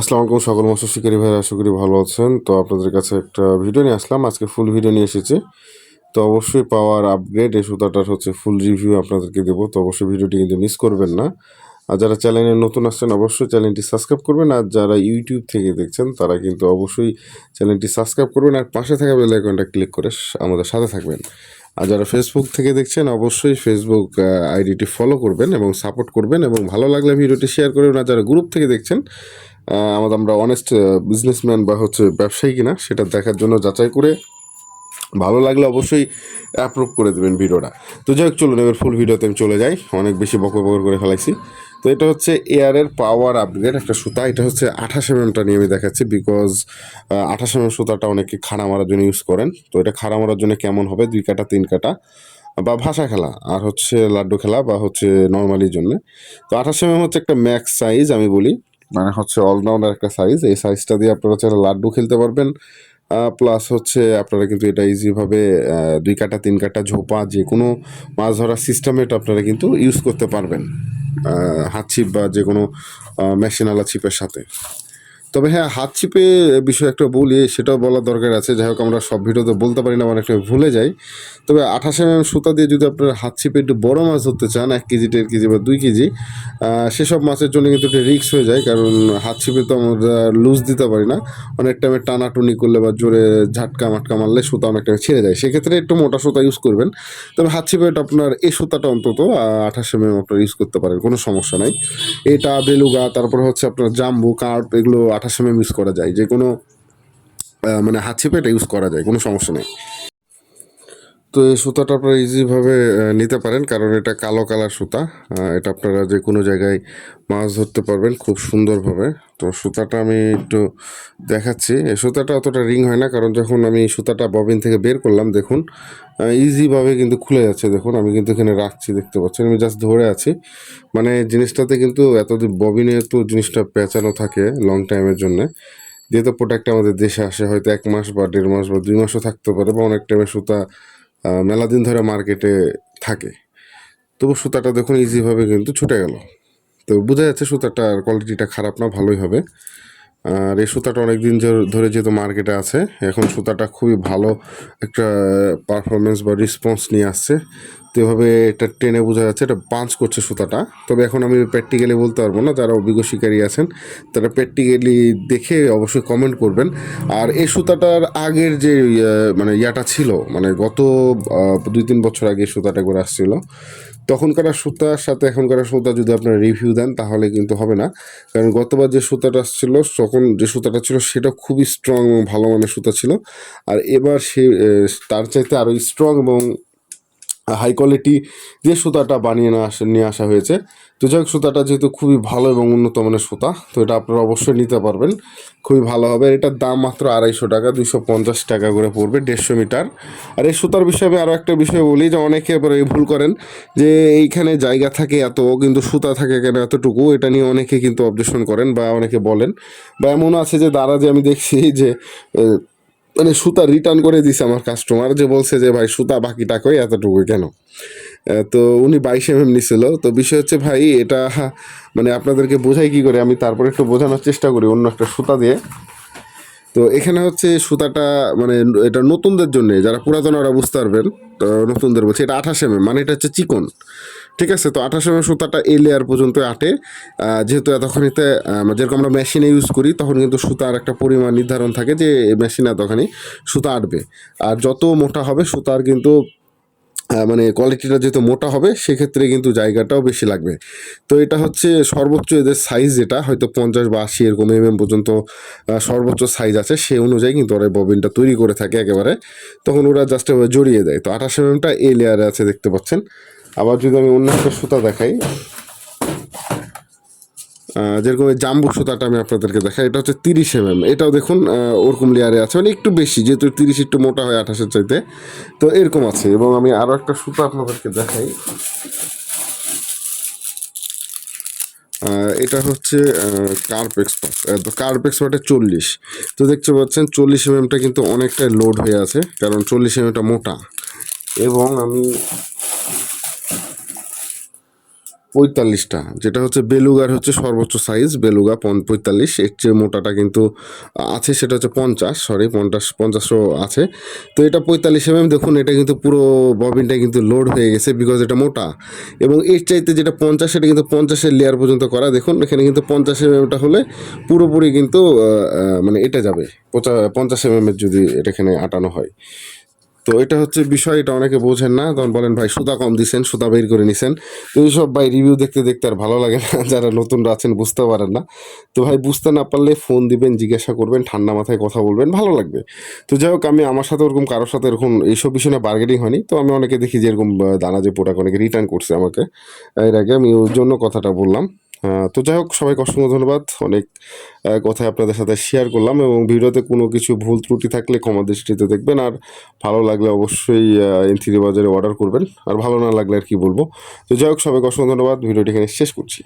আসসালামু আলাইকুম, সকল মৎস্য শিকারী ভাইরা, আশা করি ভালো আছেন। তো আপনাদের কাছে একটা ভিডিও নিয়ে আসলাম, আজকে ফুল ভিডিও নিয়ে এসেছি। তো অবশ্যই পাওয়ার আপগ্রেড এই সুতাটার হচ্ছে ফুল রিভিউ আপনাদেরকে দেবো। তো অবশ্যই ভিডিওটি কিন্তু মিস করবেন না। আর যারা চ্যানেলে নতুন আসছেন, অবশ্যই চ্যানেলটি সাবস্ক্রাইব করবেন। আর যারা ইউটিউব থেকে দেখছেন, তারা কিন্তু অবশ্যই চ্যানেলটি সাবস্ক্রাইব করবেন। আর পাশে থাকা বেল আইকনটা ক্লিক করে আমাদের সাথে থাকবেন। আর যারা ফেসবুক থেকে দেখছেন, অবশ্যই ফেসবুক আইডিটি ফলো করবেন এবং সাপোর্ট করবেন। এবং ভালো লাগলে ভিডিওটি শেয়ার করবেন আর যারা গ্রুপ থেকে দেখছেন আমাদের আমরা অনেস্ট বিজনেসম্যান বা হচ্ছে ব্যবসায়ী কিনা, সেটা দেখার জন্য যাচাই করে ভালো লাগলে অবশ্যই অ্যাপ্রুভ করে দেবেন ভিডিওটা। তো যাই হোক, চলুন, এবার ফুল ভিডিওতে আমি চলে যাই। অনেক বেশি বকর বকর করে ফেলাইছি। তো এটা হচ্ছে এয়ারের পাওয়ার আপগ্রেড একটা সুতা। এটা হচ্ছে আঠাশ এমএমটা নিয়ে আমি দেখাচ্ছি বিকজ আঠাশ এমএম সুতাটা অনেকে খাড়া মারার জন্য ইউজ করেন। তো এটা খাড়া মারার জন্য কেমন হবে? দুই কাটা, তিন কাটা, বা ভাষা খেলা, আর হচ্ছে লাড্ডু খেলা বা হচ্ছে নর্মালির জন্য। তো আঠাশ এমএম হচ্ছে একটা ম্যাক্স সাইজ আমি বলি। মানে হচ্ছে অলরাউন্ডার একটা সাইজ এই সাইজটা দিয়ে আপনারা চাইলে লাড্ডু খেলতে পারবেন। প্লাস হচ্ছে আপনারা কিন্তু এটা ইজিভাবে দুই কাটা, তিন কাটা ঝোপা যে কোনো মাছ ধরার সিস্টেমে এটা আপনারা কিন্তু ইউজ করতে পারবেন হাত ছিপ বা যে কোনো মেশিনালা ছিপের সাথে। তবে হ্যাঁ হাত ছিপে বিষয়ে একটা বলি, সেটাও বলার দরকার আছে। যাই হোক, আমরা সব ভিডিওতে বলতে পারি না অনেকটা ভুলে যাই। তবে আঠাশ এম সুতা দিয়ে যদি আপনারা হাত ছিপে একটু বড় মাছ ধরতে চান, এক কেজি, দেড় কেজি বা দুই কেজি সেসব মাছের জন্য কিন্তু একটু রিস্ক হয়ে যায়, কারণ হাত ছিপে তো আমরা লুজ দিতে পারি না। অনেক টাইমে টানাটুনি করলে বা জোরে ঝাটকা মাটকা মারলে সুতা অনেক টাইমে ছেড়ে যায়। সেক্ষেত্রে একটু মোটা সুতা ইউজ করবেন। তবে হাত ছিপে এটা আপনার এই সুতাটা অন্তত আঠাশ এম আপনার ইউজ করতে পারেন, কোনো সমস্যা নাই। এটা বেলুগা, তারপর হচ্ছে আপনার জাম্বু, কার্প, এগুলো আঠাশ এম এম ইউজ করা যায়। যে কোনো মানে হাত ছিপে এটা ইউজ করা যায়, কোনো সমস্যা নেই। তো এই সুতাটা আপনারা ইজিভাবে নিতে পারেন, কারণ এটা কালো কালার সুতা। এটা আপনারা যে কোনো জায়গায় মাছ ধরতে পারবেন খুব সুন্দরভাবে। তো সুতাটা আমি একটু দেখাচ্ছি। এই সুতাটা অতটা রিং হয় না, কারণ যখন আমি সুতাটা ববিন থেকে বের করলাম, দেখুন ইজিভাবে কিন্তু খুলে যাচ্ছে, দেখুন, আমি কিন্তু এখানে রাখছি, দেখতে পাচ্ছেন, আমি জাস্ট ধরে আছি। মানে জিনিসটাতে কিন্তু এতদিন ববিনে একটু জিনিসটা পেঁচানো থাকে লং টাইমের জন্য। যেহেতু প্রোডাক্ট আমাদের দেশে আসে, হয়তো এক মাস বা দেড় মাস বা দুই মাসও থাকতে পারে, বা অনেক টাইমে সুতা মেলা দিন ধরে মার্কেটে থাকে। তবু সুতাটা দেখুন ইজিভাবে কিন্তু ছুটে গেল। তো বোঝা যাচ্ছে সুতাটার কোয়ালিটিটা খারাপ না, ভালোই হবে। আর এই সুতাটা অনেক দিন ধরে যেহেতু মার্কেটে আছে, এখন সুতাটা খুবই ভালো একটা পারফরমেন্স বা রেসপন্স নিয়ে আসছে। তো এভাবে এটা টেনে বোঝা যাচ্ছে, এটা পাঞ্চ করছে সুতাটা। তবে এখন আমি প্র্যাকটিক্যালি বলতে পারব না, যারা অভিজ্ঞ শিকারী আছেন, তারা প্র্যাকটিক্যালি দেখে অবশ্যই কমেন্ট করবেন। আর এই সুতাটার আগের যে মানে ইয়াটা ছিল মানে গত দুই তিন বছর আগে সুতাটা করে আসছিল, তখনকার সুতার সাথে এখনকার সুতা যদি আপনারা রিভিউ দেন, তাহলে কিন্তু হবে না। কারণ গতবার যে সুতাটা ছিল, তখন যে সুতাটা ছিল, সেটা খুবই স্ট্রং এবং ভালো মানের সুতা ছিল। আর এবার সে তার চাইতে আরও স্ট্রং এবং হাই কোয়ালিটি যে সুতাটা বানিয়ে না নিয়ে আসা হয়েছে। তো যাই হোক, সুতাটা যেহেতু খুবই ভালো এবং উন্নত মানের সুতা, তো এটা আপনারা অবশ্যই নিতে পারবেন। খুবই ভালো হবে। এটার দাম মাত্র আড়াইশো টাকা, দুইশো পঞ্চাশ টাকা করে পড়বে, দেড়শো মিটার। আর এই সুতার বিষয়ে আমি আরও একটা বিষয় বলি, যে অনেকে এবার এই ভুল করেন, যে এইখানে জায়গা থাকে এত, কিন্তু সুতা থাকে কেন এতটুকু, এটা নিয়ে অনেকে কিন্তু অবজেকশন করেন বা অনেকে বলেন। বা এমন আছে যে দ্বারা যে আমি দেখছি যে মানে সুতা রিটার্ন করে দিছে আমার কাস্টমার যে বলছে যে, ভাই, সুতা বাকি টাকাই এতটুকু কেন? তো উনি বাইশ এম এম নিছিল। তো বিষয় হচ্ছে, ভাই, এটা মানে আপনাদেরকে বোঝাই কি করে? আমি তারপরে একটু বোঝানোর চেষ্টা করি অন্য একটা সুতা দিয়ে। তো এখানে হচ্ছে সুতাটা মানে এটা নতুনদের জন্য, যারা পুরাতন ওরা বুঝতে পারবেন। নতুনদের বলছে, এটা আঠাশ এম মানে এটা হচ্ছে চিকন। ঠিক আছে, তো আঠাশ এম সুতাটা এই লেয়ার পর্যন্ত আটে। যেহেতু এতখানিতে যেরকম আমরা মেশিনে ইউজ করি, তখন কিন্তু সুতার একটা পরিমাণ নির্ধারণ থাকে যে মেশিনে এতখানি সুতা আটবে। আর যত মোটা হবে, সুতার কিন্তু মানে কোয়ালিটিটা যেহেতু মোটা হবে, সেক্ষেত্রে কিন্তু জায়গাটাও বেশি লাগবে। তো এটা হচ্ছে সর্বোচ্চ এদের সাইজ যেটা, হয়তো পঞ্চাশ বা আশি এরকম এম পর্যন্ত সর্বোচ্চ সাইজ আছে, সে অনুযায়ী কিন্তু ওরা ববিনটা তৈরি করে থাকে একেবারে। তখন ওরা জাস্ট জড়িয়ে দেয়। তো আঠাশ এমএমটা এই লেয়ারে আছে, দেখতে পাচ্ছেন। আবার যদি আমি অন্য একটা সুতা দেখাই যেরকম এই জাম্বু সুতাটা আমি আপনাদেরকে দেখাই, এটা হচ্ছে তিরিশ এমএম। এটাও দেখুন ওরকম লেয়ারে আছে মানে একটু বেশি, যেহেতু তিরিশ একটু মোটা হয় আঠাশের চাইতে। তো এরকম আছে, এবং আমি আরও একটা সুতা আপনাদেরকে দেখাই। এটা হচ্ছে কার্প এক্সপার্ট কার্প এক্সপার্টের চল্লিশ। তো দেখতে পাচ্ছেন, চল্লিশ এমএমটা কিন্তু অনেকটাই লোড হয়ে আছে, কারণ চল্লিশ এমএমটা মোটা। এবং আমি পঁয়তাল্লিশটা, যেটা হচ্ছে বেলুগার হচ্ছে সর্বোচ্চ সাইজ বেলুগা পন- পঁয়তাল্লিশ, এর চেয়ে মোটাটা কিন্তু আছে সেটা হচ্ছে পঞ্চাশ সরি পঞ্চাশ, পঞ্চাশও আছে। তো এটা পঁয়তাল্লিশ এমএম দেখুন, এটা কিন্তু পুরো ববিনটা কিন্তু লোড হয়ে গেছে বিকজ এটা মোটা। এবং এর চাইতে যেটা পঞ্চাশ, সেটা কিন্তু পঞ্চাশের লেয়ার পর্যন্ত করা। দেখুন, এখানে কিন্তু পঞ্চাশ এমএমটা হলে পুরোপুরি কিন্তু মানে এটা যাবে। পঞ্চাশ এমএমের যদি এটা এখানে আটানো হয়। তো এটা হচ্ছে বিষয়, এটা অনেকে বোঝেন না। তখন বলেন ভাই, সুতা কম দিছেন, সুতা বের করে নিছেন। তো এইসব ভাই রিভিউ দেখতে দেখতে আর ভালো লাগে না, যারা নতুনরা আছেন বুঝতে পারেন না। তো ভাই, বুঝতে না পারলে ফোন দিবেন, জিজ্ঞাসা করবেন, ঠান্ডা মাথায় কথা বলবেন, ভালো লাগবে। তো যাই হোক, আমি আমার সাথে ওরকম, কারোর সাথে এরকম এইসব বিষয় না বার্গেনিং হয়নি। তো আমি অনেকে দেখি যে এরকম দানা যে প্রোডাক্ট অনেকে রিটার্ন করছে আমাকে। এর আগে আমি ওই জন্য কথাটা বললাম। তো যাই হোক, সবাইকে অসংখ্য ধন্যবাদ। অনেক কথা আপনাদের সাথে শেয়ার করলাম এবং ভিডিওতে কোনো কিছু ভুল ত্রুটি থাকলে ক্ষমা দৃষ্টিতে দেখবেন। আর ভালো লাগলে অবশ্যই এনথিরি বাজারে অর্ডার করবেন। আর ভালো না লাগলে আর কি বলব? তো যাই হোক, সবাইকে অসংখ্য ধন্যবাদ। ভিডিওটি এখানে শেষ করছি।